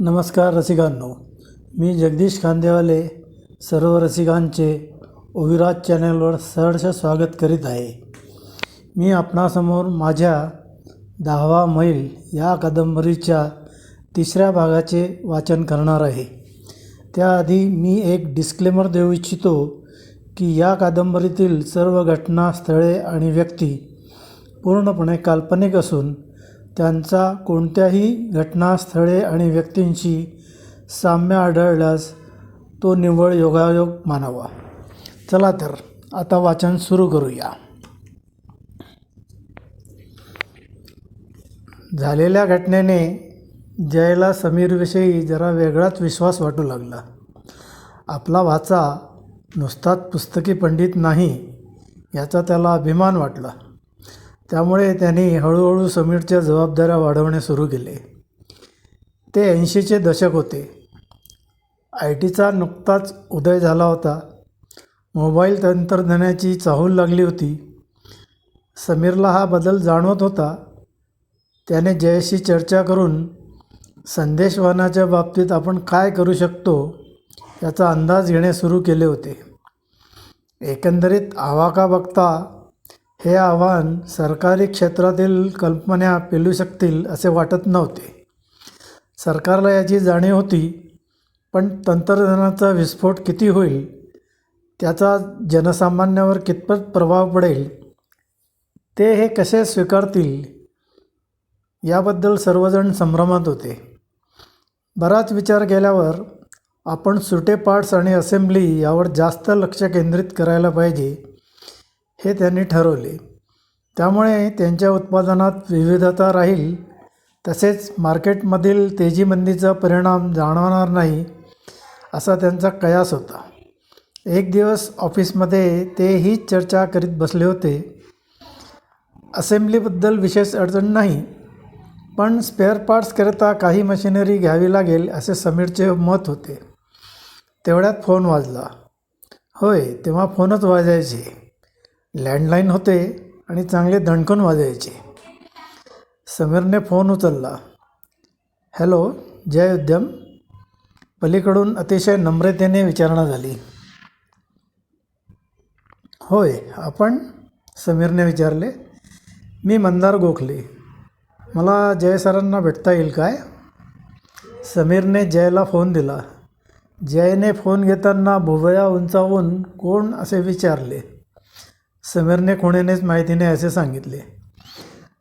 नमस्कार रसिकांनो मी जगदीश खांदेवाले सर्व रसिकांचे ओविराज चॅनलवर सहर्ष स्वागत करीत आहे. मी आपणासमोर माझ्या दहावा मैल या कादंबरीच्या तिसऱ्या भागाचे वाचन करणार आहे. त्याआधी मी एक डिस्क्लेमर देऊ इच्छितो की या कादंबरीतील सर्व घटना स्थळे आणि व्यक्ती पूर्णपणे काल्पनिक असून त्यांचा कोणत्याही घटनास्थळे आणि व्यक्तींशी साम्य आढळल्यास तो निव्वळ योगायोग मानावा. चला तर आता वाचन सुरू करूया. झालेल्या घटनेने जयला समीरविषयी जरा वेगळाच विश्वास वाटू लागला. आपला वाचा नुसताच पुस्तकी पंडित नाही याचा त्याला अभिमान वाटला. त्यामुळे त्यांनी हळूहळू समीरच्या जबाबदाऱ्या वाढवणे सुरू केले. ते ऐंशीचे दशक होते. आय टीचा नुकताच उदय झाला होता. मोबाईल तंत्रज्ञानाची चाहूल लागली होती. समीरला हा बदल जाणवत होता. त्याने जयशी चर्चा करून संदेशवानाच्या बाबतीत आपण काय करू शकतो याचा अंदाज घेणे सुरू केले होते. एकंदरीत आवाका बघता हे आव्हान सरकारी क्षेत्रातील कल्पना पेलू शकतील असे वाटत नव्हते. सरकारला याची जाणीव होती पण तंत्रज्ञानाचा विस्फोट किती होईल त्याचा जनसामान्यावर कितपत प्रभाव पडेल ते हे कसे स्वीकारतील याबद्दल सर्वजण संभ्रमात होते. बराच विचार केल्यावर आपण सुटे पार्ट्स आणि असेंब्ली यावर जास्त लक्ष केंद्रित करायला पाहिजे हे त्यांनी ठरवले. त्यामुळे त्यांच्या उत्पादनात विविधता राहील. तसेच मार्केटमधील तेजीमंदीचा परिणाम जाणवणार नाही असा त्यांचा कयास होता. एक दिवस ऑफिसमध्ये ते हीच चर्चा करीत बसले होते. असेंब्लीबद्दल विशेष अडचण नाही पण स्पेअर पार्ट्सकरिता काही मशिनरी घ्यावी लागेल असे समीरचे मत होते. तेवढ्यात फोन वाजला. होय तेव्हा फोनच वाजायचे. लँडलाईन होते आणि चांगले दणकण वाजायचे. समीरने फोन उचलला. हॅलो जय उद्यम. पलीकडून अतिशय नम्रतेने विचारणा झाली. होय आपण? समीरने विचारले. मी मंदार गोखले. मला जय सरांना भेटता येईल काय? समीरने जयला फोन दिला. जयने फोन घेताना भुवया उंचावून कोण असे विचारले. समीरने खुणेनेच नाही असे सांगितले.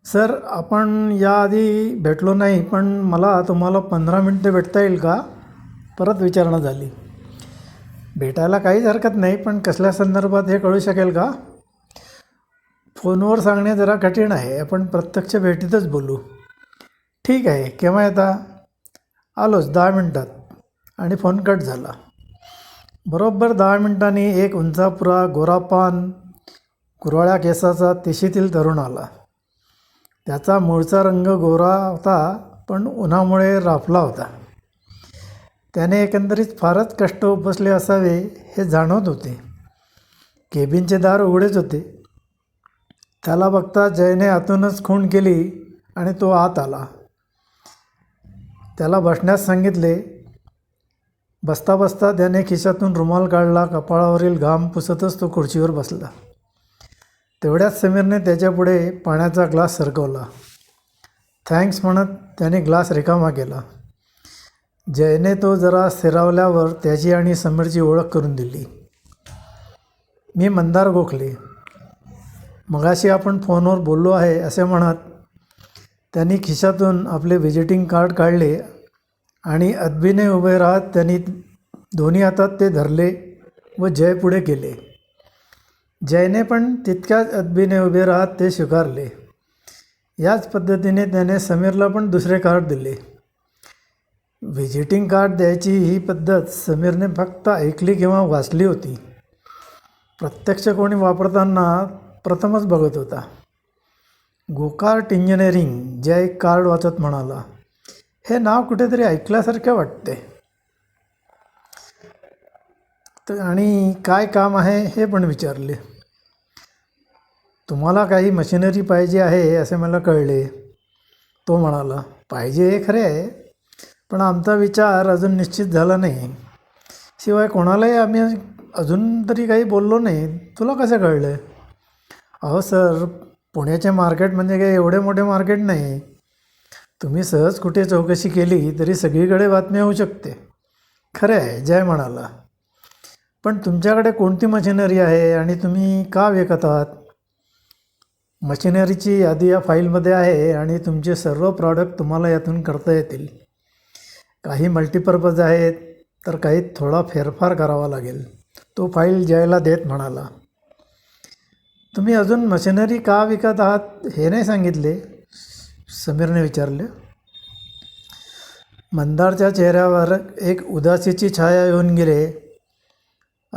सर आपण याआधी भेटलो नाही पण मला तुम्हाला पंधरा मिनटं भेटता येईल का? परत विचारणा झाली. भेटायला काहीच हरकत नाही पण कसल्या संदर्भात हे कळू शकेल का? फोनवर सांगणे जरा कठीण आहे आपण प्रत्यक्ष भेटीतच बोलू. ठीक आहे केव्हा येता? आलोच दहा मिनटात. आणि फोन कट झाला. बरोबर दहा मिनटांनी एक उंचापुरा गोरापान कुरळ्या केसाचा तिशीतील तरुण आला. त्याचा मूळचा रंग गोरा होता पण उन्हामुळे राफला होता. त्याने एकंदरीत फारच कष्ट उपसले असावे हे जाणवत होते. केबिनचे दार उघडेच होते. त्याला बघता जयने आतूनच खूण केली आणि तो आत आला. त्याला बसण्यास सांगितले बसता बसता त्याने खिशातून रुमाल काढला कपाळावरील घाम पुसतच तो खुर्चीवर बसला. तेवढ्याच समीरने त्याच्यापुढे पाण्याचा ग्लास सरकवला. थँक्स म्हणत त्याने ग्लास रिकामा केला. जयने तो जरा स्थिरावल्यावर त्याची आणि समीरची ओळख करून दिली. मी मंदार गोखले. मगाशी आपण फोनवर बोललो आहे असे म्हणत त्यांनी खिशातून आपले व्हिजिटिंग कार्ड काढले आणि अदबीने उभे राहत त्यांनी दोन्ही हातात ते धरले व जय पुढे केले. जयने पण तितक्याच अदबीने उभे राहत ते स्वीकारले. याच पद्धतीने त्याने समीरला पण दुसरे कार्ड दिले. व्हिजिटिंग कार्ड द्यायची ही पद्धत समीरने फक्त ऐकली किंवा वाचली होती. प्रत्यक्ष कोणी वापरताना प्रथमच बघत होता. गोकार्ट इंजिनिअरिंग जय कार्ड वाचत म्हणाला. हे नाव कुठेतरी ऐकल्यासारखे वाटते. तर आणि काय काम आहे हे पण विचारले. तुम्हाला काही मशिनरी पाहिजे आहे असे मला कळले. तो म्हणाला पाहिजे हे खरे आहे पण आमचा विचार अजून निश्चित झाला नाही. शिवाय कोणालाही आम्ही अजून तरी काही बोललो नाही. तुला कसं कळलं? अहो सर पुण्याचे मार्केट म्हणजे काही एवढे मोठे मार्केट नाही. तुम्ही सहज कुठे चौकशी केली तरी सगळीकडे बातमी होऊ शकते. खरं आहे जय म्हणाला. पण तुमच्याकडे कोणती मशिनरी आहे आणि तुम्ही का विकत आहात? मशिनरीची यादी या फाईलमध्ये आहे आणि तुमचे सर्व प्रॉडक्ट तुम्हाला यातून करता येतील. काही मल्टीपर्पज आहेत तर काही थोडा फेरफार करावा लागेल. तो फाईल जयला देत म्हणाला. तुम्ही अजून मशिनरी का विकत आहात हे नाही सांगितले? समीरने विचारले. मंदारच्या चेहऱ्यावर एक उदासीची छाया येऊन गेले.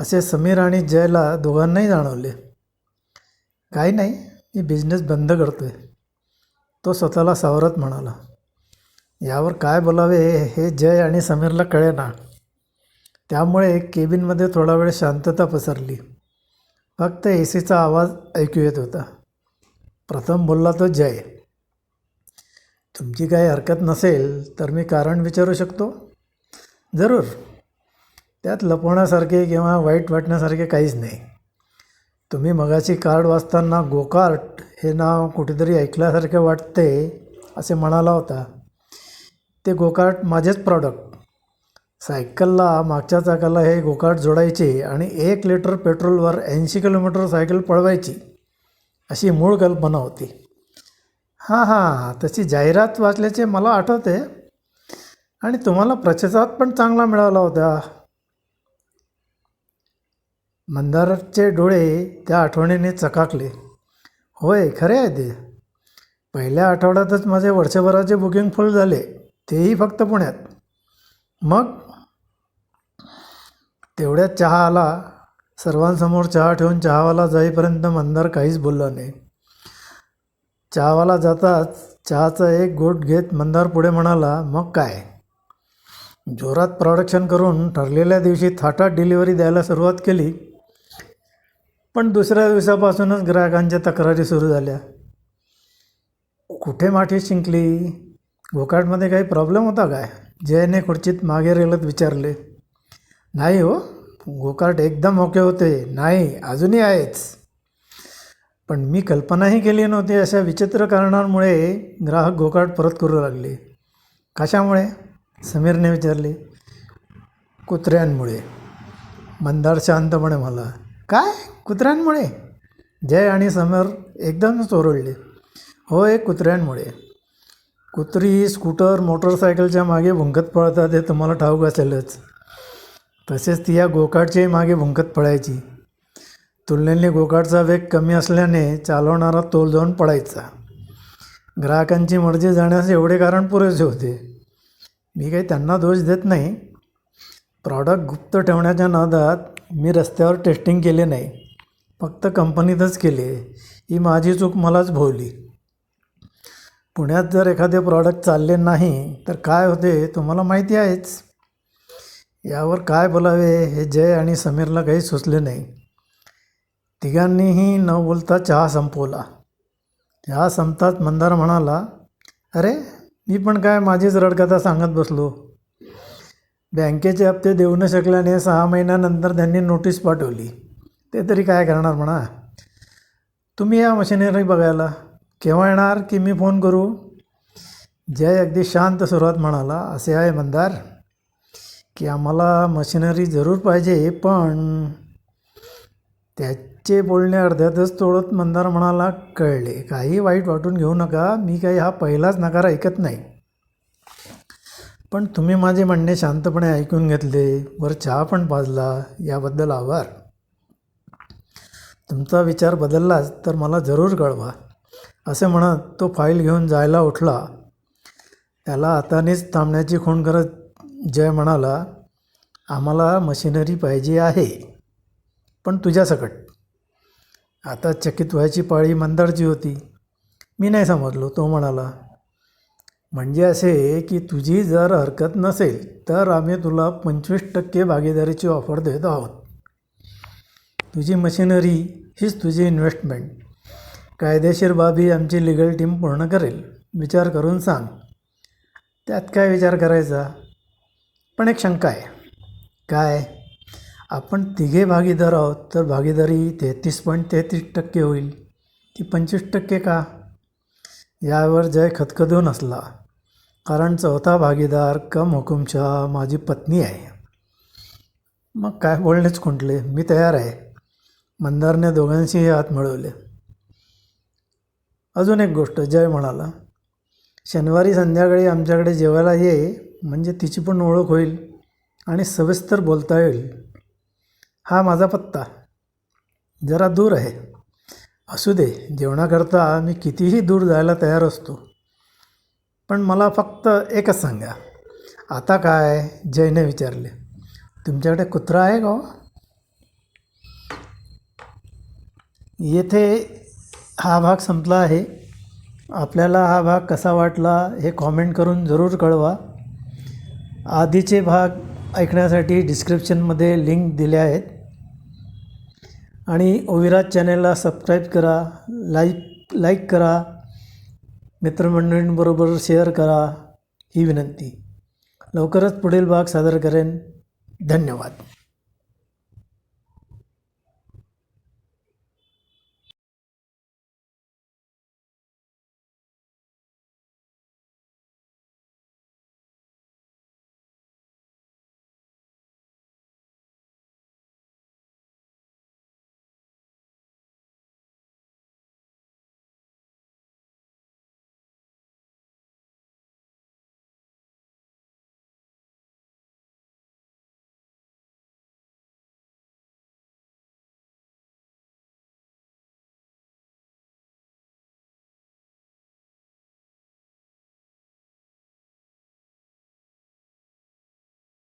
असे समीर आणि जयला दोघांनाही जाणवले. काही नाही मी बिझनेस बंद करतो आहे तो स्वतःला सावरत म्हणाला. यावर काय बोलावे हे जय आणि समीरला कळेना. त्यामुळे केबिनमध्ये थोडा वेळ शांतता पसरली. फक्त ए सीचा आवाज ऐकू येत होता. प्रथम बोलला तो जय. तुमची काही हरकत नसेल तर मी कारण विचारू शकतो? जरूर. त्यात लपवण्यासारखे किंवा वाईट वाटण्यासारखे काहीच नाही. तुम्ही मगाशी कार्ड वाचताना गोकार्ट हे नाव कुठेतरी ऐकल्यासारखे वाटते असे म्हणाला होता. ते गोकार्ट माझेच प्रॉडक्ट सायकलला मागच्या चाकाला हे गोकार्ट जोडायचे आणि एक लिटर पेट्रोलवर ऐंशी किलोमीटर सायकल पळवायची अशी मूळ कल्पना होती. हां हां तशी जाहिरात वाचल्याचे मला आठवते. आणि तुम्हाला प्रतिसाद पण चांगला मिळाला होता. मंदारचे डोळे त्या आठवणीने चकाकले. होय खरे आहे ते. पहिल्या आठवड्यातच माझे वर्षभराचे बुकिंग फुल झाले तेही फक्त पुण्यात. मग? तेवढ्यात चहा आला. सर्वांसमोर चहा ठेवून चहावाला जाईपर्यंत मंदार काहीच बोलला नाही. चहावाला जाताच चहाचा एक गोट घेत मंदार पुढे म्हणाला मग काय? जोरात प्रॉडक्शन करून ठरलेल्या दिवशी थाटात डिलिव्हरी द्यायला सुरुवात केली. पण दुसऱ्या दिवसापासूनच ग्राहकांच्या तक्रारी सुरू झाल्या. कुठे माठी शिंकली? घोकाटमध्ये काही प्रॉब्लेम होता काय? जयने खुर्चीत मागे रेलत विचारले. नाही हो गोकार्ट एकदम ओके होते. नाही अजूनही आहेच. पण मी कल्पनाही केली नव्हती अशा विचित्र कारणांमुळे ग्राहक गोकार्ट परत करू लागले. कशामुळे? समीरने विचारले. कुत्र्यांमुळे. मंदार शांतपणे मला काय? कुत्र्यांमुळे. जय आणि समर एकदमच ओरडले होय कुत्र्यांमुळे. कुत्री स्कूटर मोटरसायकलच्या मागे भुंकत पळतात हे तुम्हाला ठाऊक असेलच. तसेच ती या गोकाटच्याही मागे भुंकत पळायची. तुलनेने गोकाटचा वेग कमी असल्याने चालवणारा तोल जाऊन पडायचा ग्राहकांची मर्जी जाण्यास एवढे कारण पुरेसे होते. मी काही त्यांना दोष देत नाही. प्रॉडक्ट गुप्त ठेवण्याच्या नादात मी रस्त्यावर टेस्टिंग केले नाही फक्त कंपनीतच केले ही माझी चूक मलाच भोवली. पुण्यात जर एखादे प्रॉडक्ट चालले नाही तर काय होते तुम्हाला माहिती आहेच. यावर काय बोलावे हे जय आणि समीरला काही सुचले नाही. तिघांनीही न बोलता चहा संपवला. चहा संपताच मंदार म्हणाला अरे मी पण काय माझीच रडकथा सांगत बसलो? बँकेचे हप्ते देऊ न शकल्याने सहा महिन्यानंतर त्यांनी नोटीस पाठवली. ते तरी काय करणार म्हणा? तुम्ही या मशिनरी बघायला. केव्हा येणार? की मी फोन करू? जय अगदी शांत सुरुवात म्हणाला. असे आहे मंदार. की आम्हाला मशिनरी जरूर पाहिजे पण त्याचे बोलणे अर्ध्यातच तोडत मंदार म्हणाला कळले. काही वाईट वाटून घेऊ नका. मी काही हा पहिलाच नकार ऐकत नाही. पण तुम्ही माझे म्हणणे शांतपणे ऐकून घेतले वर चहा पण पाजला याबद्दल आभार. तुमचा विचार बदललाच तर मला जरूर कळवा असे म्हणत तो फाईल घेऊन जायला उठला. त्याला हातानेच थांबण्याची खूण करत जय म्हणाला आम्हाला मशिनरी पाहिजे आहे पण तुझ्यासकट आता चकित व्हायची पाळी मंदारची होती. मी नाही समजलो तो म्हणाला. म्हणजे असे की तुझी जर हरकत नसेल तर आम्ही तुला पंचवीस टक्के भागीदारीची ऑफर देत आहोत. तुझी मशिनरी हीच तुझी इन्व्हेस्टमेंट कायदेशीर बाबी आमची लिगल टीम पूर्ण करेल. विचार करून सांग. त्यात काय विचार करायचा? पण एक शंका आहे. काय? आपण तिघे भागीदार आहोत तर भागीदारी तेहतीस पॉईंट तेहतीस टक्के होईल. ती पंचवीस टक्के का? यावर जय खतखदून असला कारण चौथा भागीदार कम हुकुमशहा माझी पत्नी आहे. मग काय बोलणेच खुंटले. मी तयार आहे. मंदारने दोघांशीही हात मिळवले. अजून एक गोष्ट. जय म्हणाला शनिवारी संध्याकाळी आमच्याकडे जेवायला ये म्हणजे तिची पण ओळख होईल आणि सविस्तर बोलता येईल. हा माझा पत्ता. जरा दूर आहे. असू दे जेवणाकरता मी कितीही दूर जायला तयार असतो. पण मला फक्त एकच सांगा आता काय जयने विचारले. तुमच्याकडे कुत्रा आहे का हो? येथे हा भाग संपला आहे. आपल्याला हा भाग कसा वाटला हे कॉमेंट करून जरूर कळवा. आधीचे भाग ऐकण्यासाठी डिस्क्रिप्शनमध्ये लिंक दिल्या आहेत. आणि ओविराज चॅनेलला सबस्क्राईब करा लाईक लाईक करा. मित्रमंडळींबरोबर शेअर करा. ही विनंती. लवकरच पुढील भाग सादर करेन. धन्यवाद.